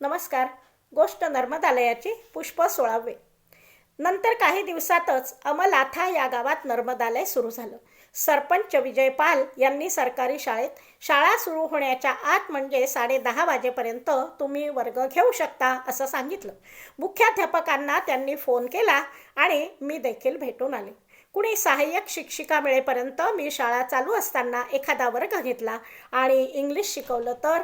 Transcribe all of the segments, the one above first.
नमस्कार. गोष्ट नर्मदालयाची पुष्प सोळावे. नंतर काही दिवसातच अमलाथा या गावात नर्मदालय सुरू झालं. सरपंच विजय पाल यांनी सरकारी शाळेत शाळा सुरू होण्याच्या आत म्हणजे साडे दहा वाजेपर्यंत तुम्ही वर्ग घेऊ शकता असं सांगितलं. मुख्याध्यापकांना त्यांनी फोन केला आणि मी देखील भेटून आले. कुणी सहाय्यक शिक्षिका मिळेपर्यंत मी शाळा चालू असताना एखादा वर्ग घेतला आणि इंग्लिश शिकवलं तर?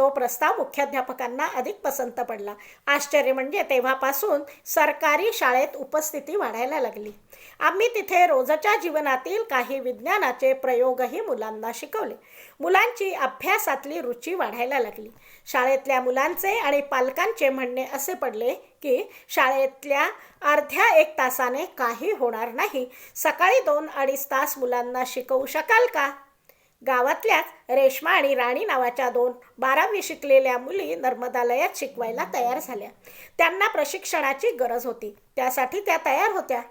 तो प्रस्ताव मुख्याध्यापकांना अधिक पसंत पडला. आश्चर्य म्हणजे तेव्हापासून सरकारी शाळेत उपस्थिती वाढायला लागली. आम्ही तिथे रोजच्या जीवनातील काही विज्ञानाचे प्रयोगही मुलांना शिकवले. मुलांची अभ्यासातली रुची वाढायला लागली. शाळेतल्या मुलांचे आणि पालकांचे म्हणणे असे पडले की शाळेतल्या अर्ध्या एक तासाने काही होणार नाही. सकाळी दोन अडीच तास मुलांना शिकवू शकाल का? गावातल्याच रेश्मा आणि राणी नावाच्या दोन बारावी शिकलेल्या मुली नर्मदालयात शिकवायला तयार झाल्या. त्यांना प्रशिक्षणाची गरज होती. त्यासाठी त्या तयार होत्या.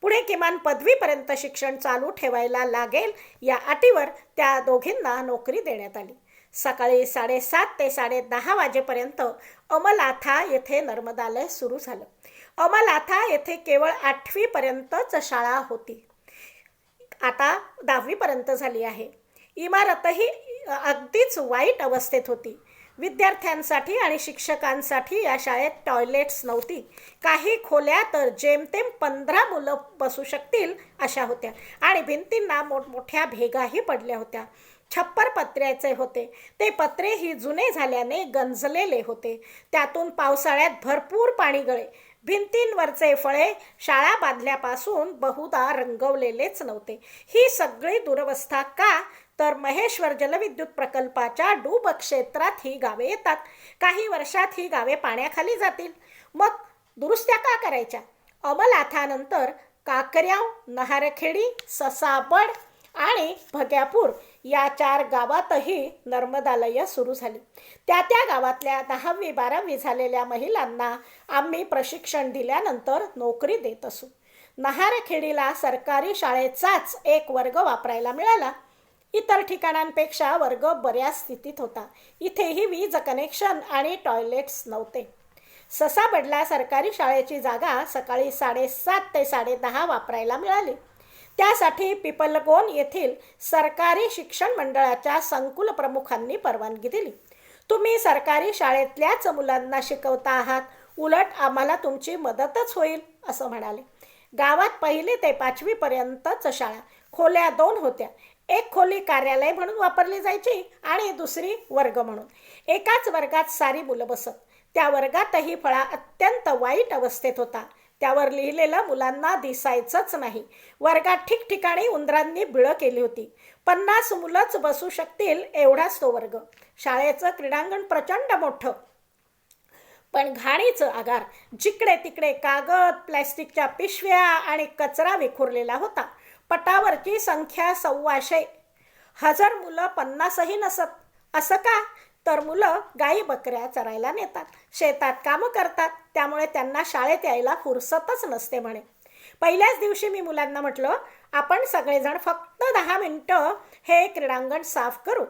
पुढे किमान पदवीपर्यंत शिक्षण चालू ठेवायला लागेल या अटीवर त्या दोघींना नोकरी देण्यात आली. सकाळी साडेसात ते साडे दहा वाजेपर्यंत अमलाथा येथे नर्मदालय सुरू झालं. अमलाथा येथे केवळ आठवीपर्यंतच शाळा होती. आता दहावीपर्यंत झाली आहे. इमारतही अगदीच वाईट अवस्थेत होती. विद्यार्थ्यांसाठी आणि शिक्षकांसाठी या शाळेत टॉयलेट्स नव्हती. काही खोल्या तर जेमतेम पंधरा मुलं बसू शकतील अशा होत्या. आणि भिंतींना मोठमोठ्या भेगाही पडल्या होत्या. छप्पर पत्र्याचे होते. ते पत्रेही जुने झाल्याने गंजलेले होते. त्यातून पावसाळ्यात भरपूर पाणी गळे. भिंतींवरचे फळे शाळा बांधल्यापासून बहुधा रंगवलेलेच नव्हते. ही सगळी दुरवस्था का तर महेश्वर जलविद्युत प्रकल्पाच्या डूब क्षेत्रात ही गावे येतात. काही वर्षात ही गावे पाण्याखाली जातील. मग दुरुस्त्या का करायच्या? अमलाथानंतर काकऱ्याव नहारखेडी ससाबड आणि भग्यापूर या चार गावातही नर्मदालय सुरू झाली. त्या त्या गावातल्या दहावी बारावी झालेल्या महिलांना आम्ही प्रशिक्षण दिल्यानंतर नोकरी देत असू. नहारखेडीला सरकारी शाळेचाच एक वर्ग वापरायला मिळाला. इतर ठिकाणांपेक्षा वर्ग बऱ्याच स्थितीत होता. इथेही वीज कनेक्शन आणि टॉयलेट्स नव्हते. ससा बडला सरकारी शाळेची जागा सकाळी साडेसात ते साडेदहा वापरायला मिळाली. त्यासाठी पिपलगोन येथील सरकारी शिक्षण मंडळाच्या संकुल प्रमुखांनी परवानगी दिली. तुम्ही सरकारी शाळेतल्याच मुलांना शिकवता आहात. उलट आम्हाला तुमची मदतच होईल असं म्हणाले. गावात पहिली ते पाचवीपर्यंतच शाळा. खोल्या दोन होत्या. एक खोली कार्यालय म्हणून वापरली जायची आणि दुसरी वर्ग म्हणून. एकाच वर्गात सारी मुलं बसत. त्या वर्गातही फळा अत्यंत वाईट अवस्थेत होता. त्यावर लिहिलेलं मुलांना दिसायचंच नाही. वर्गात ठिकठिकाणी उंदरांनी बिळं केली होती. पन्नास मुलंच बसू शकतील एवढाच तो वर्ग. शाळेचं क्रीडांगण प्रचंड मोठं. पण घाणीचं आगार. जिकडे तिकडे कागद प्लॅस्टिकच्या पिशव्या आणि कचरा विखुरलेला होता. पटावरची संख्या सव्वाशे. हजार मुलं पन्नासही नसत. असं का? तर मुलं गाई बकऱ्या चरायला नेतात. शेतात कामं करतात. त्यामुळे त्यांना शाळेत यायला फुरसतच नसते म्हणे. पहिल्याच दिवशी मी मुलांना म्हटलं आपण सगळेजण फक्त दहा मिनटं हे क्रीडांगण साफ करू.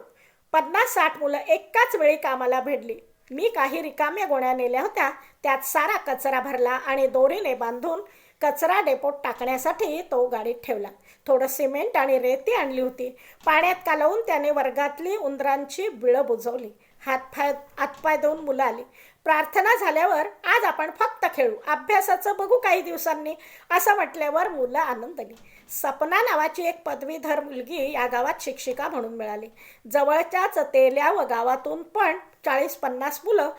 पन्नास साठ मुलं एकाच वेळी कामाला भेटली. मी काही रिकाम्या गोण्या नेल्या होत्या. त्यात सारा कचरा भरला आणि दोरीने बांधून कचरा डेपोट टाकण्यासाठी तो गाडीत ठेवला. थोडं सिमेंट आणि रेती आणली होती. पाण्यात कालवून त्याने वर्गातली उंदरांची बिळं बुजवली. हातपाय हातपाय देऊन मुलं आली. प्रार्थना झाल्यावर आज आपण फक्त खेळू. अभ्यासाचं बघू काही दिवसांनी असं म्हटल्यावर मुलं आनंदली. सपना नावाची एक पदवीधर मुलगी या गावात शिक्षिका म्हणून मिळाली. जवळच्याच तेल्या व गावातून पण चाळीस पन्नास मुलं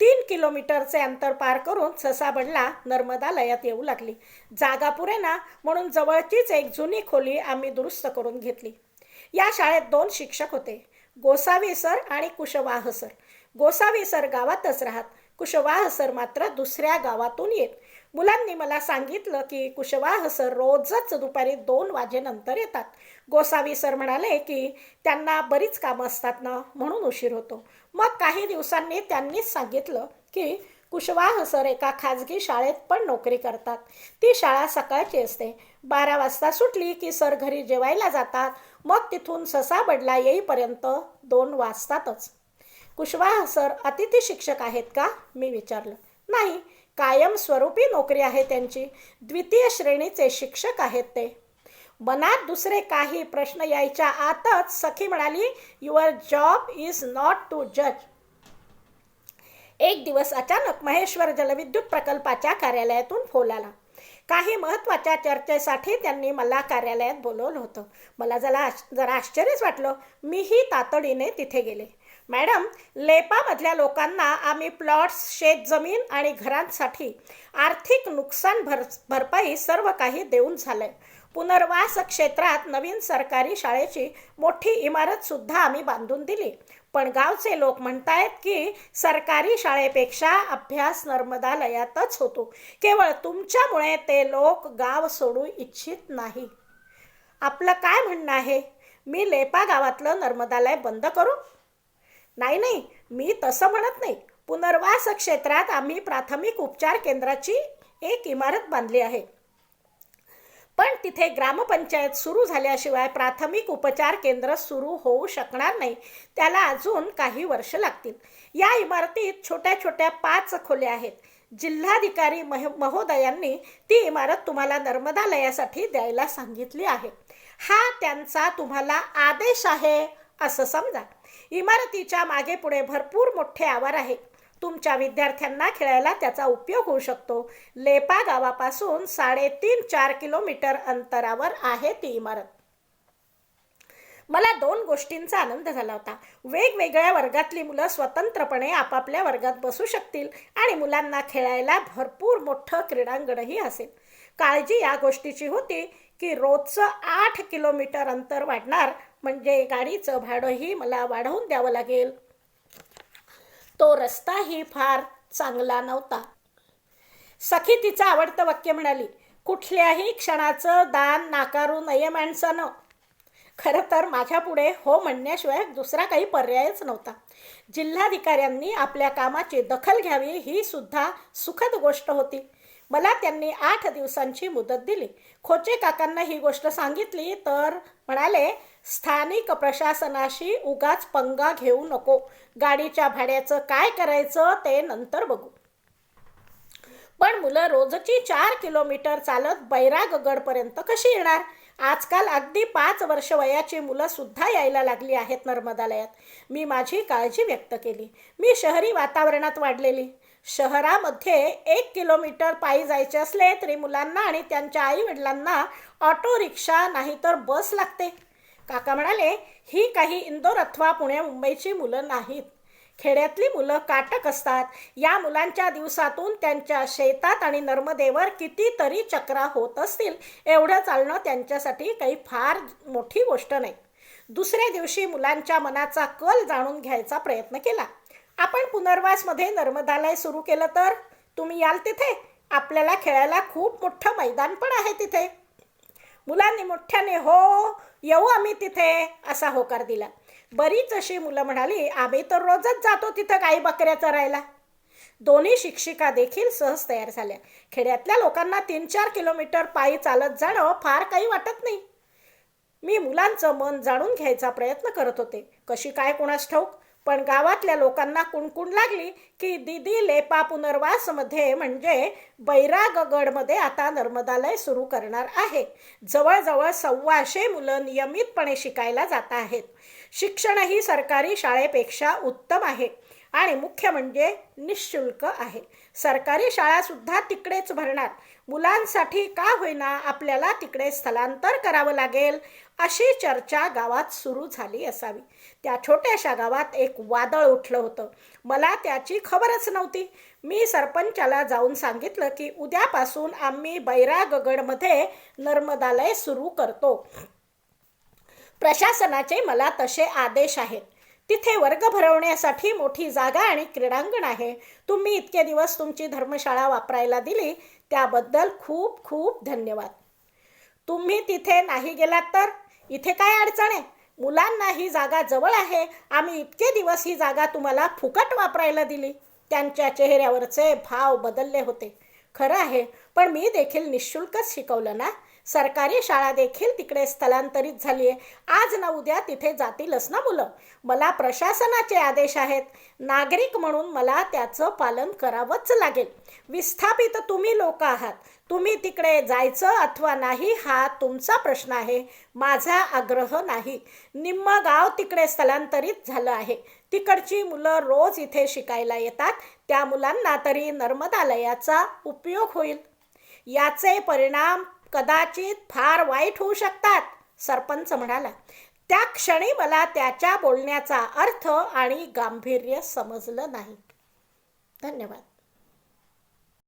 तीन किलोमीटरचे अंतर पार करून ससाबडला नर्मदा लयात येऊ लागली. जागा पुरेना म्हणून जवळचीच एक जुनी खोली आम्ही दुरुस्त करून घेतली. या शाळेत दोन शिक्षक होते. गोसावी सर आणि कुशवाह सर. गोसावी सर गावातच राहत. कुशवाह सर मात्र दुसऱ्या गावातून येत. मुलांनी मला सांगितलं की कुशवाह सर रोजच दुपारी दोन वाजेनंतर येतात. गोसावी सर म्हणाले की त्यांना बरीच कामं असतात ना म्हणून उशीर होतो. मग काही दिवसांनी त्यांनीच सांगितलं की कुशवाह सर एका खाजगी शाळेत पण नोकरी करतात. ती शाळा सकाळची असते. बारा वाजता सुटली की सर घरी जेवायला जातात. मग तिथून ससा बडला येईपर्यंत दोन वाजतातच. कुशवाह सर अतिथी शिक्षक आहेत का? मी विचारलं. नाही. कायमस्वरूपी नोकरी आहे त्यांची. द्वितीय श्रेणीचे शिक्षक आहेत ते. मनात दुसरे काही प्रश्न यायच्या आतच सखी म्हणाली your job is not to जज एक दिवस अचानक महेश्वर जलविद्युत प्रकल्पाच्या कार्यालयातून फोन आला. काही महत्त्वाच्या चर्चेसाठी त्यांनी मला कार्यालयात बोलवलं होतं. मला जरा जरा आश्चर्यच वाटलं. मीही तातडीने तिथे गेले. मॅडम लेपामधल्या लोकांना आम्ही प्लॉट्स शेतजमीन आणि घरांसाठी आर्थिक नुकसान भर भरपाई सर्व काही देऊन झालंय. पुनर्वास क्षेत्रात नवीन सरकारी शाळेची मोठी इमारत सुद्धा आम्ही बांधून दिली. पण गावचे लोक म्हणतायत की सरकारी शाळेपेक्षा अभ्यास नर्मदालयातच होतो. केवळ तुमच्यामुळे ते लोक गाव सोडू इच्छित नाही. आपलं काय म्हणणं आहे? मी लेपा गावातलं नर्मदालय बंद करू? नाही नाही मी तसं म्हणत नाही. पुनर्वास क्षेत्रात आम्ही प्राथमिक उपचार केंद्राची एक इमारत बांधली आहे. पण तिथे ग्रामपंचायत सुरू झाल्याशिवाय प्राथमिक उपचार केंद्र सुरू होऊ शकणार नाही. त्याला अजून काही वर्ष लागतील. या इमारतीत छोट्या छोट्या पाच खोल्या आहेत. जिल्हाधिकारी मह महोदयांनी ती इमारत तुम्हाला नर्मदालयासाठी द्यायला सांगितली आहे. हा त्यांचा तुम्हाला आदेश आहे असं समजा. इमारतीच्या मागे पुढे भरपूर मोठे आवार आहे. तुमच्या विद्यार्थ्यांना खेळायला त्याचा उपयोग होऊ शकतो. लेपा गावापासून साडेतीन चार किलोमीटर अंतरावर आहे ती इमारत. मला दोन गोष्टींचा आनंद झाला होता. वेगवेगळ्या वर्गातली मुलं स्वतंत्रपणे आपापल्या वर्गात बसू शकतील आणि मुलांना खेळायला भरपूर मोठं क्रीडांगणही असेल. काळजी या गोष्टीची होती की रोजचं आठ किलोमीटर अंतर वाढणार म्हणजे गाडीचं भाडंही मला वाढवून द्यावं लागेल. तो रस्ताही फार चांगला नव्हता. सखी तिचं आवडतं वाक्य म्हणाली कुठल्याही क्षणाचं दान नाकारू नये माणसानं. खरं तर माझ्यापुढे हो म्हणण्याशिवाय दुसरा काही पर्यायच नव्हता. जिल्हाधिकाऱ्यांनी आपल्या कामाची दखल घ्यावी ही सुद्धा सुखद गोष्ट होती. मला त्यांनी आठ दिवसांची मुदत दिली. खोचे काकांना ही गोष्ट सांगितली तर म्हणाले स्थानिक प्रशासनाशी उगाच पंगा घेऊ नको. गाडीच्या भाड्याचं काय करायचं ते नंतर बघू पण मुलं रोजची चार किलोमीटर चालत बैरागगडपर्यंत कशी येणार? आजकाल अगदी पाच वर्ष वयाची मुलं सुद्धा यायला लागली आहेत नर्मदालयात. मी माझी काळजी व्यक्त केली. मी शहरी वातावरणात वाढलेली. शहरामध्ये एक किलोमीटर पायी जायचे असले तरी मुलांना आणि त्यांच्या आईवडिलांना ऑटो रिक्षा नाहीतर बस लागते. काका म्हणाले ही काही इंदोर अथवा पुणे मुंबईची मुलं नाहीत. खेड्यातली मुलं काटक असतात. या मुलांच्या दिवसातून त्यांच्या शेतात आणि नर्मदेवर कितीतरी चक्रा होत असतील एवढं चालणं त्यांच्यासाठी काही फार मोठी गोष्ट नाही. दुसऱ्या दिवशी मुलांच्या मनाचा कल जाणून घ्यायचा प्रयत्न केला. आपण पुनर्वासमध्ये नर्मदालय सुरू केलं तर? तुम्ही याल तिथे? आपल्याला खेळायला खूप मोठं मैदान पण आहे तिथे. मुलांनी मोठ्याने हो येऊ आम्ही तिथे असा होकार दिला. बरीच अशी मुलं म्हणाली आम्ही तर रोजच जातो तिथं गाई बकऱ्या चरायला. दोन्ही शिक्षिका देखील सहज तयार झाल्या. खेड्यातल्या लोकांना तीन चार किलोमीटर पायी चालत जाणं फार काही वाटत नाही. मी मुलांचं मन जाणून घ्यायचा प्रयत्न करत होते. कशी काय कोणास ठाऊक? पण गावातल्या लोकांना कुणकुण लागली की दिदी लेपा पुनर्वासमध्ये म्हणजे बैरागगडमध्ये आता नर्मदालय सुरू करणार आहे. जवळजवळ सव्वाशे मुलं नियमितपणे शिकायला जात आहेत. शिक्षणही सरकारी शाळेपेक्षा उत्तम आहे. आणि मुख्य म्हणजे निशुल्क आहे. सरकारी शाळासुद्धा तिकडेच भरणार. मुलांसाठी का होईना आपल्याला तिकडे स्थलांतर करावं लागेल अशी चर्चा गावात सुरू झाली असावी. त्या छोट्याशा गावात एक वादळ उठलं होतं. मला त्याची खबरच नव्हती. मी सरपंचाला जाऊन सांगितलं की उद्यापासून आम्ही बैरागगडमध्ये नर्मदालय सुरू करतो. प्रशासनाचे मला तसे आदेश आहेत. तिथे वर्ग भरवण्यासाठी मोठी जागा आणि क्रीडांगण आहे. तुम्ही इतके दिवस तुमची धर्मशाळा वापरायला दिली त्याबद्दल खूप खूप धन्यवाद. तुम्ही तिथे नाही गेलात तर? इथे काय अडचण आहे? मुलांना ही जागा जवळ आहे. आम्ही इतके दिवस ही जागा तुम्हाला फुकट वापरायला दिली. त्यांच्या चेहऱ्यावरचे भाव बदलले होते. खरं आहे पण मी देखील निशुल्कच शिकवलं ना? सरकारी शाळा देखील तिकडे स्थलांतरित झाली आहे आज ना उद्या तिथे जातीलच ना मुलं? मला प्रशासनाचे आदेश आहेत. नागरिक म्हणून मला त्याचं पालन करावंच लागेल. विस्थापित तुम्ही लोक आहात. तुम्ही तिकडे जायचं अथवा नाही हा तुमचा प्रश्न आहे. माझा आग्रह नाही. निम्म गाव तिकडे स्थलांतरित झालं आहे. तिकडची मुलं रोज इथे शिकायला येतात. त्या मुलांना तरी नर्मदालयाचा उपयोग होईल. याचे परिणाम कदाचित फार वाईट होऊ शकतात. सरपंच म्हणाला त्या क्षणी मला त्याच्या बोलण्याचा अर्थ आणि गांभीर्य समजलं नाही. धन्यवाद.